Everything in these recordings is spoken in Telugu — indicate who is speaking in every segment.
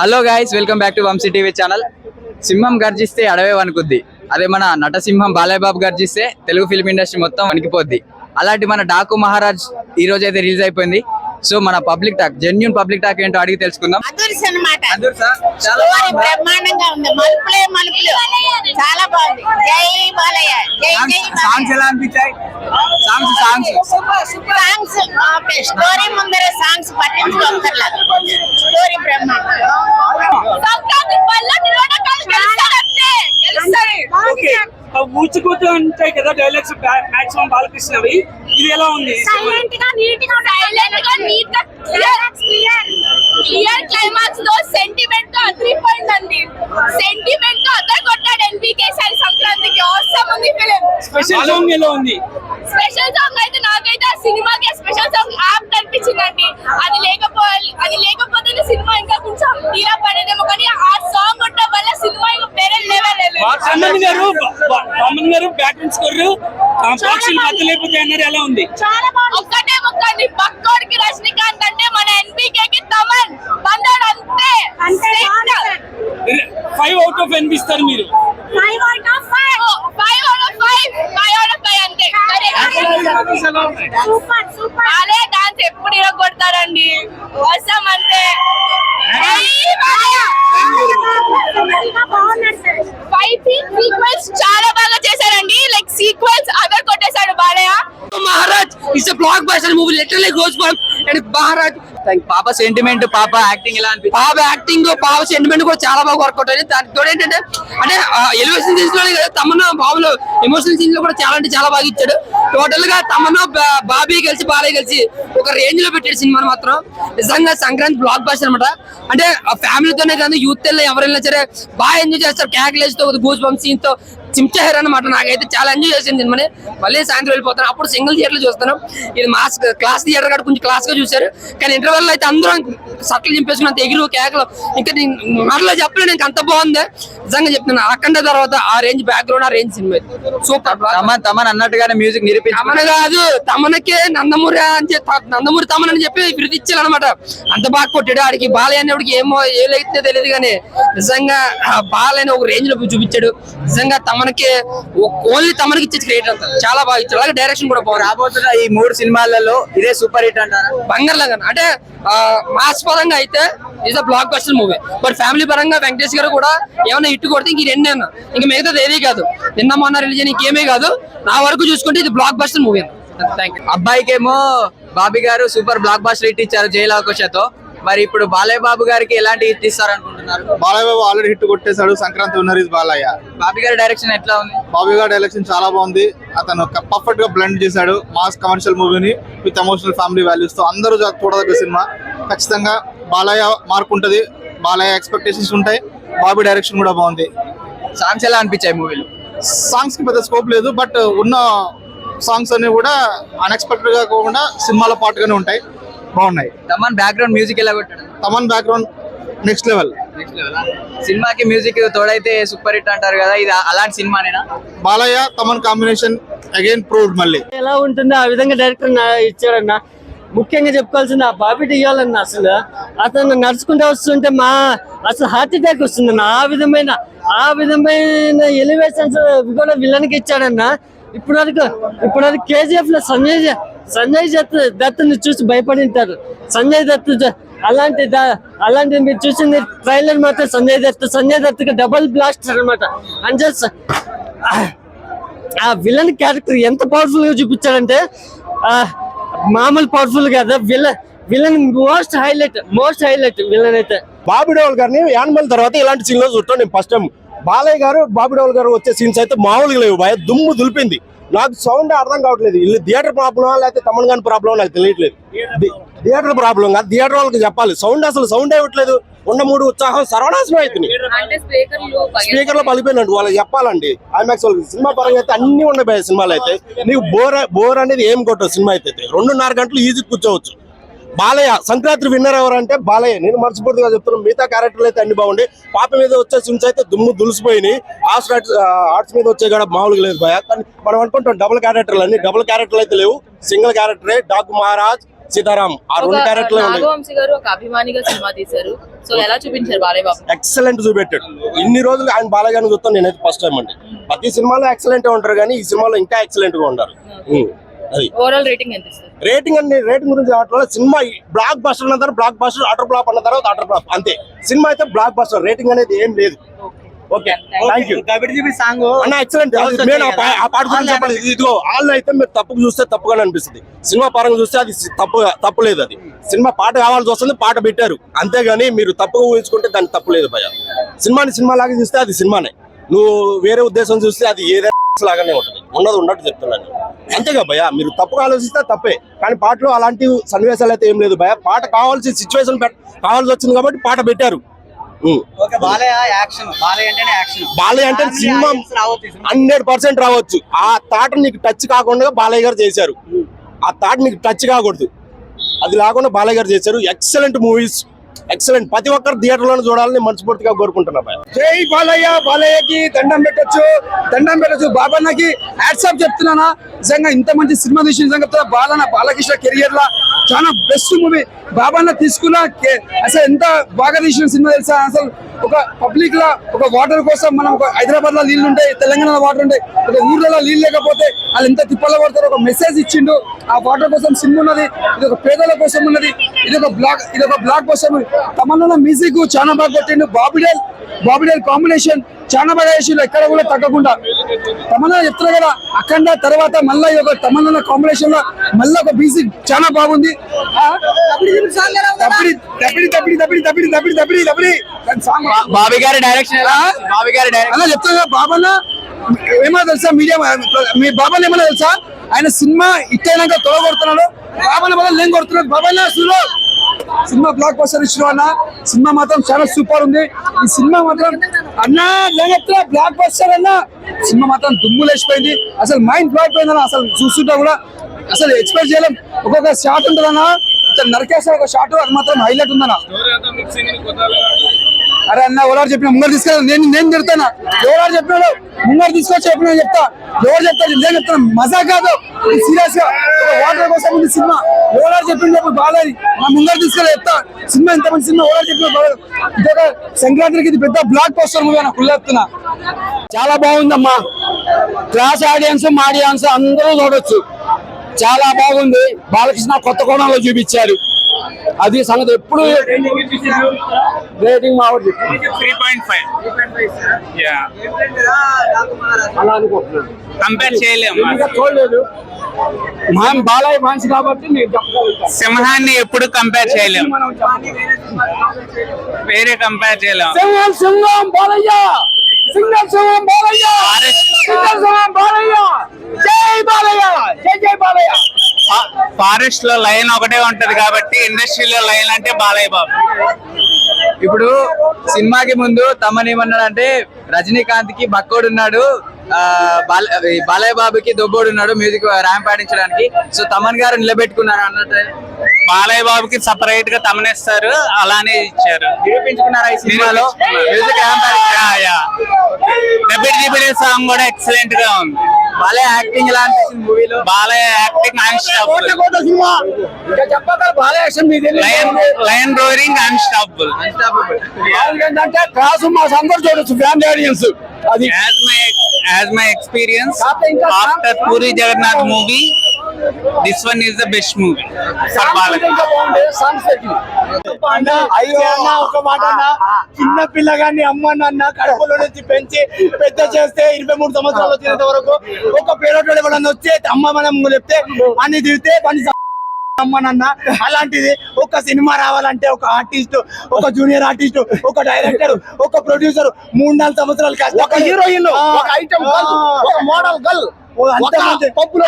Speaker 1: Hello guys welcome back to Vamshi TV channel సింహం గర్జిస్తే అడవే వణుకుద్ది. అదే మన నటసింహం బాలయ్య బాబు గర్జిస్తే తెలుగు ఫిల్మ్ ఇండస్ట్రీ మొత్తం వణికిపోద్ది. అలాంటి మన డాకు మహారాజ్ ఈ రోజు అయితే రిలీజ్ అయిపోయింది. సో మన public talk genuine public talk ఏంటో అడిగి తెలుసుకుందాం. చాలా
Speaker 2: స్టోరీ బ్రహ్మాండంగా ఉంది. మలుపులే మలుపులు. చాలా బాగుంది.
Speaker 1: సాంగ్స్ ఎలా అనిపించాయి? Songs songs
Speaker 2: songs okay story ముందర సాంగ్స్ పట్టించుకోకర్లేదు స్టోరీ బ్రహ్మాండం. సంక్రాంతి పల్లెటి రోడకాలు గెలుస్తాడంటే గెలుస్తాడు
Speaker 3: ఓకే. ఊచుకుంటూ ఉంటాయి కదా డైలాగ్స్ మాక్సిమం బాలకృష్ణవి. ఇది ఎలా ఉంది?
Speaker 2: సైలెంట్గా నీట్గా సైలెంట్గా నీట్గా క్లియర్ క్లియర్ క్లియర్ క్లైమాక్స్లో సెంటిమెంట్తో అదిరిపోయిందండి. సెంటిమెంట్తో అద్దరు కొట్టాడు ఎన్బికే సారి సంక్రాంతికి అవసరం ఉంది ఫిలిం
Speaker 3: స్పెషల్ సాంగ్ ఎలా ఉంది?
Speaker 2: స్పెషల్ సాంగ్ అయితే నాకైతే ఆ సినిమాకి స్పెషల్ సాంగ్ యాప్ అనిపించిందండి. అది లేకపోవాలి అది లేకపోతే సినిమా ఇంకా కొంచెం తీరా పడేదేమో కానీ ఆ సాంగ్ ఉండడం వల్ల సినిమా ఇంకా వేరే లెవెల్
Speaker 3: తమన్ గారు తమన్ గారు బ్యాటింగ్ స్కోర్ బాక్సులు బద్దలైపోతాయి అన్నారు ఎలా ఉంది?
Speaker 2: చాలా బాగుంది ఒక్కటే ఒక్కటి పక్కోడికి రజనీకాంత్ అంటే మన ఎన్బికే కి తమన్ బందోడు అంతే
Speaker 3: ఫైవ్ అవుట్ ఆఫ్ అనిపిస్తారు మీరు
Speaker 2: five out of five five out of five five out of five అంతే. సూపర్ సూపర్ అదే డాన్స్ ఎప్పుడు ఇరగొడతారండి. వస్తాం అంతే. ఫైవ్ సీక్వెన్స్ చాలా బాగా చేశారండి. లైక్ సీక్వెన్స్ అదర్ కొట్టేశాడు Balayya.
Speaker 4: is a blockbuster movie. Literally goes from and Maharaj.
Speaker 1: పాప సెంటిమెంట్ పాప యాక్టింగ్ ఎలా అనిపించింది
Speaker 4: పాప యాక్టింగ్ పాప సెంటిమెంట్ కూడా చాలా బాగా వర్కౌట్ అయింది. దానికి తోడు ఏంటంటే అంటే ఎలివేషన్ సీన్స్లో కదా తమన్నా బాబులు ఎమోషనల్ సీన్స్లో కూడా చాలా అంటే చాలా బాగా ఇచ్చాడు. టోటల్గా తమన్నా బాబీ కలిసి బాలయ్య కలిసి ఒక రేంజ్లో పెట్టాడు సినిమాని మాత్రం. నిజంగా సంక్రాంతి బ్లాక్ బాస్టర్ అనమాట అంటే ఫ్యామిలీతోనే కాదు యూత్ ఎవరైనా సరే బాగా ఎంజాయ్ చేస్తారు. క్యాకులేస్తో గూస్ బంప్ సీన్తో. చించారు అనమాట నాకైతే చాలా ఎంజాయ్ చేసింది సినిమాని మళ్ళీ సాయంత్రం వెళ్ళిపోతాను. అప్పుడు సింగిల్ థియేటర్లో చూస్తాను ఇది మాస్ క్లాస్ థియేటర్ కాదు కొంచెం క్లాస్గా చూసారు కానీ ఇంటర్వెల్ అయితే అందరూ సట్లు చింపేసుకున్నంత ఎగురు కేకలు. ఇంకా నేను మాటలో చెప్పలేను ఇంకా అంత బాగుంది. నిజంగా చెప్తున్నాను అఖండ తర్వాత ఆ రేంజ్ బ్యాక్గ్రౌండ్ ఆ రేంజ్ సినిమా సూపర్
Speaker 1: తమన్ తమన్ అన్నట్టుగానే మ్యూజిక్
Speaker 4: తమన కాదు తమనకే నందమూరి అని చెప్పి నందమూరి తమన్ అని చెప్పి విరుదిచ్చారు అనమాట అంత బాగా కొట్టాడు ఆడికి. బాలయ్య అనేవాడికి ఏమో ఏలైతే తెలియదు కానీ నిజంగా బాలయ్య ఒక రేంజ్లో చూపించాడు. నిజంగా తమనకి ఓన్లీ తమనకి ఇచ్చే క్రియేట్ అంత. చాలా బాగా ఇచ్చాడు అలాగే డైరెక్షన్ కూడా బాగుంది.
Speaker 1: రాబోతున్న ఈ మూడు సినిమాలలో ఇదే సూపర్ హిట్ అంటారా?
Speaker 4: బంగారు లాగా అంటే మాస్ పరంగా అయితే is a blockbuster movie but family పరంగా వెంకటేష్ గారు కూడా ఏమైనా ఇట్టు కొడితే ఇంక రెండే అన్న. ఇంక మిగతాది ఏది కాదు. నిన్న మొన్న రిలీజ్ ఇంకేమీ కాదు. నా వరకు చూసుకుంటే ఇది blockbuster movie thank you
Speaker 1: అబ్బాయికేమో Bobby garu super blockbuster hit ఇచ్చారు జైలు అవకాశతో మరి ఇప్పుడు బాలయ్య బాబు గారికి ఎలాంటి హిట్ ఇస్తారు అనుకుంటున్నారు
Speaker 5: బాలయ్య బాబు ఆల్రెడీ హిట్ కొట్టేశాడు సంక్రాంతి ఉన్నర్ ఇస్ బాలయ్య.
Speaker 1: బాబీ గారి డైరెక్షన్ ఎట్లా ఉంది?
Speaker 5: బాబీ గారి డైరెక్షన్ చాలా బాగుంది. అతను పర్ఫెక్ట్గా బ్లెండ్ చేశాడు మాస్ కమర్షియల్ మూవీని విత్ ఎమోషనల్ ఫ్యామిలీ వాల్యూస్తో. అందరూ చూడదగ్గ సినిమా. ఖచ్చితంగా బాలయ్య మార్క్ ఉంటది. బాలయ్య ఎక్స్పెక్టేషన్స్ ఉంటాయి. బాబీ డైరెక్షన్ కూడా బాగుంది.
Speaker 1: సాంగ్స్ ఎలా అనిపించాయి మూవీలో
Speaker 5: సాంగ్స్కి పెద్ద స్కోప్ లేదు బట్ ఉన్న సాంగ్స్ అన్ని కూడా అన్ఎక్స్పెక్టెడ్గా కాకుండా సినిమాలో పాటుగానే ఉంటాయి. బాగున్నాయి.
Speaker 1: తమన్ బ్యాక్గ్రౌండ్ మ్యూజిక్ ఎలా కొట్టాడు?
Speaker 5: Thaman background next level
Speaker 1: next level సినిమాకి మ్యూజిక్ తోడైతే సూపర్ హిట్ అంటారు కదా ఇది అలాంటి సినిమానేనా?
Speaker 5: Balayya Thaman combination again proved మళ్ళీ.
Speaker 6: ఎలా ఉంటుందో ఆ విధంగా డైరెక్టర్ ఇచ్చాడన్న. ముఖ్యంగా చెప్పుకోవాల్సింది ఆ బాబీ ఇవ్వాలన్న అసలు. అతను నడుచుకుంటూ వస్తుంటే మా అసలు హార్ట్ అటాక్ వస్తుందన్న. ఆ విధమైన ఆ విధమైన ఎలివేషన్స్ కూడా విలన్కి ఇచ్చాడన్న. ఇప్పుడు వరకు ఇప్పుడు వరకు కేజీఎఫ్లో సంజయ్ సంజయ్ దత్ దత్తుని చూసి భయపడింటారు. సంజయ్ దత్ అలాంటి అలాంటి మీరు చూసింది ట్రైలర్ మాత్రం సంజయ్ దత్ సంజయ్ దత్ డబల్ బ్లాస్ట్ అనమాట అంటే ఆ విలన్ క్యారెక్టర్ ఎంత పవర్ఫుల్గా చూపించాడంటే మామూలు పవర్ఫుల్ కాదు. Villain villain most highlight most highlight villain అయితే.
Speaker 7: బాబీ డోల్ గారిని యానిమల్ తర్వాత ఇలాంటి సీన్లో చూడటం నేను ఫస్ట్ టైం బాలయ్య గారు బాబీ డోల్ గారు వచ్చే సీన్స్ అయితే మామూలుగా లేవు. భయ దుమ్ము దులిపింది. నాకు సౌండ్ అర్థం కావట్లేదు. ఇల్లు థియేటర్ ప్రాబ్లమా లేకపోతే తమన్ గాని ప్రాబ్లమ్ నాకు తెలియట్లేదు. థియేటర్ ప్రాబ్లం కాదు. థియేటర్ వాళ్ళకి చెప్పాలి. సౌండ్ అసలు సౌండ్ ఇవ్వట్లేదు. ఉన్న మూడు ఉత్సాహం సర్వనాశనం అవుతుంది స్పీకర్లో పలిపోయినట్టు వాళ్ళకి చెప్పాలండి. ఐమాక్స్ వాళ్ళకి సినిమా పరంగా అయితే అన్ని ఉన్నాయి భయ సినిమాలు అయితే. నీకు బోర్ బోర్ అనేది ఏం కొట్టదు సినిమా అయితే. రెండున్నర గంటలు ఈజీ కూర్చోవచ్చు. బాలయ్య సంక్రాంతి విన్నర్ ఎవరంటే బాలయ్య. నేను మనస్ఫూర్తిగా చెప్తున్నాను మిగతా క్యారెక్టర్లు అయితే అన్ని బాగుండి. పాప మీద వచ్చే సీన్స్ అయితే దుమ్ము దులిసిపోయినాయి. ఆర్ట్స్ ఆర్ట్స్ మీద వచ్చే కూడా మామూలుగా లేదు భయ కానీ మనం అనుకుంటాం డబుల్ క్యారెక్టర్లు అన్ని. డబుల్ క్యారెక్టర్లు అయితే లేవు. సింగిల్ క్యారెక్టరే డాక్ మహారాజ్ సీతారాం. ఆ రెండు
Speaker 8: ఒక
Speaker 7: క్యారెక్టర్లు ఉన్నాయి.
Speaker 8: నాగవంశీ గారు ఒక అభిమానిగా సినిమా తీశారు. సో ఎలా చూపించారు బాలయ్య బాబు?
Speaker 7: ఎక్సలెంట్ చూపెట్టాడు. ఇన్ని రోజులు ఆయన బాలయ్య చూస్తాను నేనైతే ఫస్ట్ టైం అండి. ప్రతి సినిమాలో ఎక్సలెంట్ ఉంటారు కానీ ఈ సినిమాలో ఇంకా ఎక్సలెంట్గా ఉంటారు
Speaker 8: ఓవరాల్ రేటింగ్ ఎంత ఇస్తారు?
Speaker 7: రేటింగ్ అండి రేటింగ్ గురించి మాట్లాడాలి సినిమా బ్లాక్ బస్టర్ అన్న తర్వాత బ్లాక్ బస్టర్ అటర్ ఫ్లాప్ అన్న తర్వాత అటర్ ఫ్లాప్ అంతే. సినిమా అయితే బ్లాక్ బస్టర్ రేటింగ్ అనేది ఏం లేదు. ఓకే థ్యాంక్ యూ
Speaker 3: సాంగ్
Speaker 7: అన్న ఎక్సలెంట్ నేను ఆ పా- ఆ పాట గురించి చెప్పాలి. ఇదిగో వాళ్ళు అయితే మీరు తప్పుకు చూస్తే తప్పుగానే అనిపిస్తుంది. సినిమా పరంగా చూస్తే అది తప్పు తప్పు లేదు అది. సినిమా పాట కావాల్సి వస్తుంది పాట పెట్టారు. అంతేగాని మీరు తప్పుగా ఊహించుకుంటే దాని తప్పు లేదు భయ సినిమాని సినిమా లాగా చూస్తే అది సినిమానే. నువ్వు వేరే ఉద్దేశం చూస్తే అది ఏదైనా లాగానే ఉంటుంది. ఉన్నది ఉన్నట్టు చెప్తున్నాను అంతేగా భయ మీరు తప్పుగా ఆలోచిస్తే తప్పే. కానీ పాటలో అలాంటి సన్నివేశాలు అయితే ఏం లేదు భయ పాట కావాల్సిన సిచ్యువేషన్ కావాల్సి వచ్చింది కాబట్టి పాట పెట్టారు.
Speaker 1: బాలయ్య
Speaker 7: అంటే సినిమా హండ్రెడ్ పర్సెంట్ రావచ్చు. ఆ థాట్ నీకు టచ్ కాకుండా బాలయ్య గారు చేశారు. ఆ థాట్ నీకు టచ్ కాకూడదు. అది లేకుండా బాలయ్య గారు చేశారు. Excellent movies excellent. ప్రతి ఒక్కరు థియేటర్ చూడాలని మనస్ఫూర్తిగా కోరుకుంటున్నా
Speaker 9: జై బాలయ్య బాలయ్యకి దండం పెట్టచ్చు. దండం పెట్టచ్చు. బాబన్నకి హ్యాట్సాప్ చెప్తున్నానా? నిజంగా ఇంత మంచి సినిమా తీసి నిజంగా చెప్తున్నా బాలన్న బాలకృష్ణ కెరియర్ లా చాలా బెస్ట్ మూవీ బాబాన్న తీసుకున్న అసలు ఎంత బాగా తీసిన సినిమా తెలుసా? అసలు ఒక పబ్లిక్ లా ఒక వాటర్ కోసం మనం ఒక హైదరాబాద్లో నీళ్ళు ఉంటాయి తెలంగాణలో వాటర్ ఉంటాయి ఒక ఊర్లలో నీళ్ళు లేకపోతే వాళ్ళు ఎంత తిప్పలు పడతారు ఒక మెసేజ్ ఇచ్చిండు. ఆ వాటర్ కోసం సిమ్ ఉన్నది ఇది ఒక పేదల కోసం ఉన్నది ఇది ఒక బ్లాక్ ఇది ఒక బ్లాక్ కోసం తమన్నా మ్యూజిక్ చాలా బాగా కొట్టిండు. బాబుడేల్ బాబుడేల్ కాంబినేషన్ జానపద ఎక్కడ కూడా తగ్గకుండా. తమన్నా చెప్తున్నారు కదా అఖండ తర్వాత మళ్ళీ ఒక తమన్నా కాంబినేషన్లో మళ్ళీ ఒక బీసీ చాలా బాగుంది.
Speaker 1: గారి డైరెక్షన్
Speaker 9: బాబన్న ఏమో తెలుసా మీడియా మీ బాబాలు ఏమన్నా తెలుసా? ఆయన సినిమా ఇట్టైనాక తొలగొడుతున్నాడు బాబాల వల్ల నేను కొడుతున్నాడు బాబాయ్ సినిమా బ్లాక్ బస్టర్ ఇచ్చిన సినిమా మాత్రం చాలా సూపర్ ఉంది. ఈ సినిమా మాత్రం అన్న లేకపోతే బ్లాక్ బస్టర్ అన్న. సినిమా మాత్రం దుమ్ము లేచిపోయింది. అసలు మైండ్ బ్లాక్ పోయింది అన్న అసలు చూస్తుంటా కూడా అసలు ఎక్స్పెక్ట్ చేయలేం. ఒక్కొక్క షాట్ ఉంటుందన్న ఇట్లా నరికేస్తారు ఒక షాట్ అది మాత్రం హైలైట్ ఉందన్న. అరే అన్న ఎవరు చెప్పిన ముంగరు తీసుకెళ్ళి నేను నేను తిడతానా? ఎవరు చెప్పినాడు ముంగరు తీసుకొచ్చి చెప్పిన చెప్తా. ఎవరు చెప్తారు నేను చెప్తాను. మజా కాదు. సీరియస్గా. వాటర్ కోసం ఉంది సినిమా. ఎవరు చెప్పింది చెప్పు బాగాలి నా ముంగరు తీసుకెళ్ళి చెప్తా. సినిమా ఎంత మంచి సినిమా ఎవరు చెప్పిన బాగాలేదు. ఇదొక సంక్రాంతికి ఇది పెద్ద బ్లాక్ పోస్టర్ మూవీ అన్న కుళ్ళెత్తున్నా చాలా బాగుందమ్మా. క్లాస్ ఆడియన్స్ మా ఆడియన్స్ అందరూ చూడొచ్చు. చాలా బాగుంది. బాలకృష్ణ కొత్త కోణంలో చూపించారు. అది సంగతి ఎప్పుడు రేటింగ్ మా వాడు చెప్పు.
Speaker 3: Three point five.
Speaker 9: అలా అనుకుంటున్నాను.
Speaker 3: కంపేర్ చేయలేము.
Speaker 9: చూడలేదు. మా బాలయ్య మనిషి కాబట్టి నేను చెప్పగలుగుతాను
Speaker 3: సింహాన్ని ఎప్పుడు కంపేర్ చేయలేము వేరే కంపేర్ చేయలేము
Speaker 9: సింహం సింహం బాలయ్య! సింగం సింహం బాలయ్య! సింగం సింహం బాలయ్య! జై బాలయ్య! జై జై బాలయ్య!
Speaker 3: ఫారెస్ట్లో లైన్ ఒకటే ఉంటది కాబట్టి ఇండస్ట్రీలో లైన్ అంటే బాలయ్య బాబు.
Speaker 1: ఇప్పుడు సినిమాకి ముందు తమన్ ఏమన్నాడు అంటే రజనీకాంత్కి బక్కోడు ఉన్నాడు బాలయ్య బాబుకి దొబ్బోడు ఉన్నాడు మ్యూజిక్ ర్యాంప్ పాడించడానికి సో తమన్ గారు నిలబెట్టుకున్నారు అన్నట్టు.
Speaker 3: బాలయ్య బాబుకి సపరేట్గా తమనేస్తారు అలానే ఇచ్చారు.
Speaker 1: నిరూపించుకున్నారా ఈ సినిమాలో? మ్యూజిక్ ర్యాంప్
Speaker 3: సాంగ్ కూడా ఎక్సలెంట్గా ఉంది.
Speaker 1: బాలయ్య యాక్టింగ్ ఎలా అనిపించింది మూవీలో
Speaker 3: బాలయ్య యాక్టింగ్ అన్స్టాపబుల్
Speaker 9: కోట సినిమా. ఇంకా చెప్పక బాలయ్య యాక్షన్ మీకు
Speaker 3: లయన్
Speaker 9: తెలియదు
Speaker 3: లయన్ రోరింగ్ అన్స్టాపబుల్
Speaker 9: ఏంటంటే క్లాసు మా అందరూ చూడొచ్చు ఫ్యామిలీ ఆడియన్స్ అది.
Speaker 3: As my as my experience
Speaker 9: కాకపోతే ఇంకా
Speaker 3: after Puri Jagannadh movie this one is the best movie
Speaker 9: అయ్యో. అన్న ఒక మాట అన్న. చిన్న పిల్లగాన్ని అమ్మ నాన్న కడుపులో నుంచి పెంచి పెద్ద చేస్తే ఇరవై మూడు సంవత్సరాలు వచ్చినంత వరకు ఒక పేరోటోడు ఎవడన్నా వచ్చి అమ్మ మనం చెప్తే అన్ని తిడితే పని అమ్మనన్న అలాంటిది ఒక సినిమా రావాలంటే ఒక ఆర్టిస్ట్ ఒక జూనియర్ ఆర్టిస్ట్ ఒక డైరెక్టర్ ఒక ప్రొడ్యూసర్ మూడు నాలుగు సంవత్సరాలు ఒక హీరోయిన్ ఒక ఐటమ్ ఒక మోడల్ గర్ల్ పప్పులో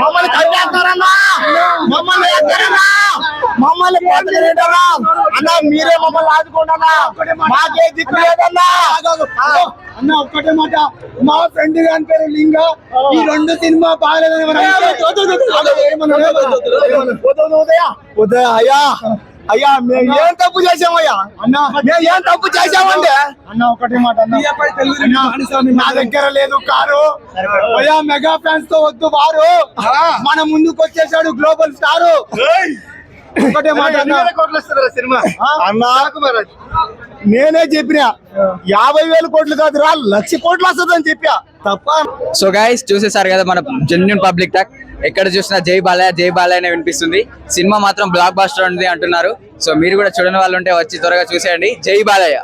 Speaker 9: మమ్మల్ని కట్టేస్తారన్నా మమ్మల్ని మమ్మల్ని పోతలేదన్నా అన్న మీరే మమ్మల్ని ఆదుకోండన్నా. మాకే దిక్కు లేదన్నా. అన్న ఒక్కటే మాట. మా ఫ్రెండ్ గాని పేరు లింగ. ఈ రెండు సినిమా బాగలేదని ఉదయ అయ్యా.
Speaker 10: అయ్యా? మేము ఏం తప్పు చేసామయ్యా అన్న. మేము ఏం తప్పు చేసామండి
Speaker 11: అన్న ఒకటి మాట
Speaker 10: నా దగ్గర లేదు కారు. అయ్యా మెగా ఫ్యాన్స్తో వద్దు వారు. మన ముందుకు వచ్చేసాడు గ్లోబల్ స్టార్. ఒకటే మాట అన్న.
Speaker 11: సినిమా?
Speaker 10: అన్న నేనే చెప్పిన యాభై వేల కోట్లు కాదురా లక్ష కోట్లు వస్తుందని చెప్పా తప్ప.
Speaker 1: సో గైస్ చూసేసారు కదా మన జెన్యున్ పబ్లిక్ టాక్ ఎక్కడ చూసినా జై బాలయ్య జై బాలయ్య అనే వినిపిస్తుంది. సినిమా మాత్రం బ్లాక్ బాస్టర్ ఉంది అంటున్నారు. సో మీరు కూడా చూడని వాళ్ళు ఉంటే వచ్చి త్వరగా చూసేయండి. జై బాలయ్య.